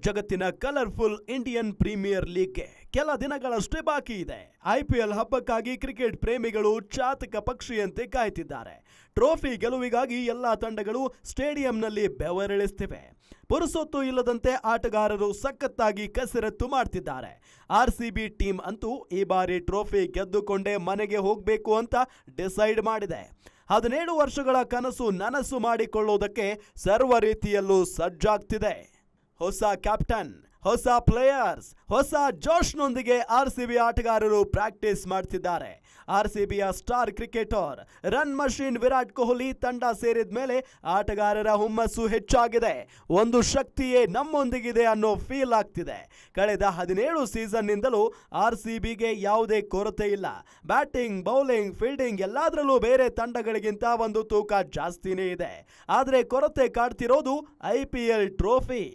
ಜಗತ್ತಿನ colourful Indian premier ಲೀಗ್ಗೆ ಕೆಲ ದಿನಗಳಷ್ಟೇ ಬಾಕಿ ಇದೆ. ಐಪಿಎಲ್ ಹಬ್ಬಕ್ಕಾಗಿ ಕ್ರಿಕೆಟ್ ಪ್ರೇಮಿಗಳು ಚಾತಕ ಪಕ್ಷಿಯಂತೆ ಕಾಯ್ತಿದ್ದಾರೆ. ಟ್ರೋಫಿ ಗೆಲುವಿಗಾಗಿ ಎಲ್ಲಾ ತಂಡಗಳು ಸ್ಟೇಡಿಯಂನಲ್ಲಿ ಬೆವರಿಳಿಸ್ತಿವೆ. ಪುರುಸೊತ್ತು ಇಲ್ಲದಂತೆ ಆಟಗಾರರು ಸಖತ್ತಾಗಿ ಕಸರತ್ತು ಮಾಡ್ತಿದ್ದಾರೆ. ಆರ್ ಸಿ ಟೀಮ್ ಅಂತೂ ಈ ಬಾರಿ ಟ್ರೋಫಿ ಗೆದ್ದುಕೊಂಡೇ ಮನೆಗೆ ಹೋಗಬೇಕು ಅಂತ ಡಿಸೈಡ್ ಮಾಡಿದೆ. ಹದಿನೇಳು ವರ್ಷಗಳ ಕನಸು ನನಸು ಮಾಡಿಕೊಳ್ಳುವುದಕ್ಕೆ ಸರ್ವ ರೀತಿಯಲ್ಲೂ ಸಜ್ಜಾಗ್ತಿದೆ. ಹೊಸ ಕ್ಯಾಪ್ಟನ್ ಹೊಸ ಪ್ಲೇಯರ್ಸ್ ಹೊಸ ಜೋಶ್ನೊಂದಿಗೆ ಆರ್ ಸಿ ಬಿ ಆಟಗಾರರು ಪ್ರಾಕ್ಟೀಸ್ ಮಾಡ್ತಿದ್ದಾರೆ. R C ಬಿಯ star cricketer run machine Virat Kohli ತಂಡ ಸೇರಿದ ಮೇಲೆ ಆಟಗಾರರ ಹುಮ್ಮಸ್ಸು ಹೆಚ್ಚಾಗಿದೆ. ಒಂದು ಶಕ್ತಿಯೇ ನಮ್ಮೊಂದಿಗಿದೆ ಅನ್ನೋ ಫೀಲ್ ಆಗ್ತಿದೆ. ಕಳೆದ ಹದಿನೇಳು ಸೀಸನ್ನಿಂದಲೂ ಆರ್ ಸಿ ಬಿಗೆ ಯಾವುದೇ ಕೊರತೆ ಇಲ್ಲ. ಬ್ಯಾಟಿಂಗ್ ಬೌಲಿಂಗ್ ಫೀಲ್ಡಿಂಗ್ ಎಲ್ಲದರಲ್ಲೂ ಬೇರೆ ತಂಡಗಳಿಗಿಂತ ಒಂದು ತೂಕ ಜಾಸ್ತಿನೇ ಇದೆ. ಆದರೆ ಕೊರತೆ ಕಾಡ್ತಿರೋದು I P L trophy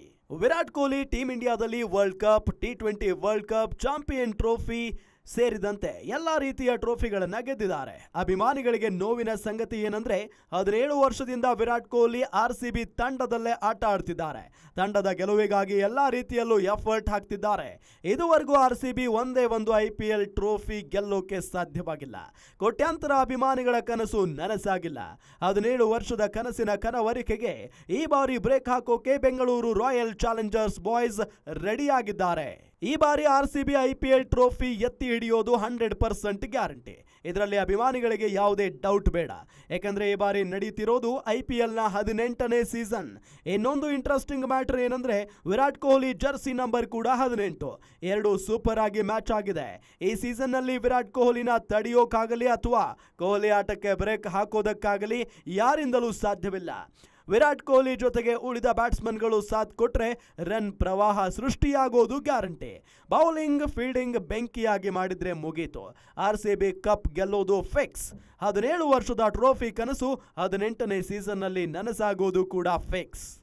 Virat Kohli team ಇಂಡಿಯಾದಲ್ಲಿ world cup T twenty world cup champion trophy ಸೇರಿದಂತೆ ಎಲ್ಲ ರೀತಿಯ ಟ್ರೋಫಿಗಳನ್ನ ಗೆದ್ದಿದ್ದಾರೆ. ಅಭಿಮಾನಿಗಳಿಗೆ ನೋವಿನ ಸಂಗತಿ ಏನಂದ್ರೆ, ಹದಿನೇಳು ವರ್ಷದಿಂದ Virat Kohli R C B ತಂಡದಲ್ಲೇ ಆಟ ಆಡ್ತಿದ್ದಾರೆ. ತಂಡದ ಗೆಲುವಿಗಾಗಿ ಎಲ್ಲ ರೀತಿಯಲ್ಲೂ ಎಫರ್ಟ್ ಹಾಕ್ತಿದ್ದಾರೆ. ಇದುವರೆಗೂ ಆರ್ ಸಿ ಬಿ ಒಂದೇ ಒಂದು ಐ ಟ್ರೋಫಿ ಗೆಲ್ಲೋಕೆ ಸಾಧ್ಯವಾಗಿಲ್ಲ. ಕೋಟ್ಯಾಂತರ ಅಭಿಮಾನಿಗಳ ಕನಸು ನನಸಾಗಿಲ್ಲ. ಹದಿನೇಳು ವರ್ಷದ ಕನಸಿನ ಕನವರಿಕೆಗೆ ಈ ಬಾರಿ ಬ್ರೇಕ್ ಹಾಕೋಕೆ ಬೆಂಗಳೂರು ರಾಯಲ್ ಚಾಲೆಂಜರ್ಸ್ ಬಾಯ್ಸ್ ರೆಡಿಯಾಗಿದ್ದಾರೆ. ಈ ಬಾರಿ R C B I P L trophy ಎತ್ತಿ ಹಿಡಿಯೋದು ಹಂಡ್ರೆಡ್ ಪರ್ಸೆಂಟ್ ಗ್ಯಾರಂಟಿ. ಇದರಲ್ಲಿ ಅಭಿಮಾನಿಗಳಿಗೆ ಯಾವುದೇ ಡೌಟ್ ಬೇಡ. ಯಾಕಂದ್ರೆ ಈ ಬಾರಿ ನಡೀತಿರೋದು ಐ ಪಿ ಎಲ್ನ ಹದಿನೆಂಟನೇ ಸೀಸನ್. ಇನ್ನೊಂದು ಇಂಟ್ರೆಸ್ಟಿಂಗ್ ಮ್ಯಾಟರ್ ಏನಂದ್ರೆ ವಿರಾಟ್ ಕೊಹ್ಲಿ ಜರ್ಸಿ ನಂಬರ್ ಕೂಡ ಹದಿನೆಂಟು. ಎರಡು ಸೂಪರ್ ಆಗಿ ಮ್ಯಾಚ್ ಆಗಿದೆ. ಈ ಸೀಸನ್ನಲ್ಲಿ ವಿರಾಟ್ ಕೊಹ್ಲಿನ ತಡೆಯೋಕ್ಕಾಗಲಿ ಅಥವಾ ಕೊಹ್ಲಿ ಆಟಕ್ಕೆ ಬ್ರೇಕ್ ಹಾಕೋದಕ್ಕಾಗಲಿ ಯಾರಿಂದಲೂ ಸಾಧ್ಯವಿಲ್ಲ. ವಿರಾಟ್ ಕೊಹ್ಲಿ ಜೊತೆಗೆ ಉಳಿದ ಬ್ಯಾಟ್ಸ್ಮನ್ಗಳು ಸಾಥ್ ಕೊಟ್ರೆ ರನ್ ಪ್ರವಾಹ ಸೃಷ್ಟಿಯಾಗೋದು ಗ್ಯಾರಂಟಿ. ಬೌಲಿಂಗ್, ಫೀಲ್ಡಿಂಗ್ ಬೆಂಕಿಯಾಗಿ ಮಾಡಿದ್ರೆ ಮುಗೀತು. ಆರ್ ಸಿ ಬಿ ಕಪ್ ಗೆಲ್ಲೋದು ಫಿಕ್ಸ್. ಹದಿನೇಳು ವರ್ಷದ ಟ್ರೋಫಿ ಕನಸು ಹದಿನೆಂಟನೇ ಸೀಸನ್ನಲ್ಲಿ ನನಸಾಗೋದು ಕೂಡ ಫಿಕ್ಸ್.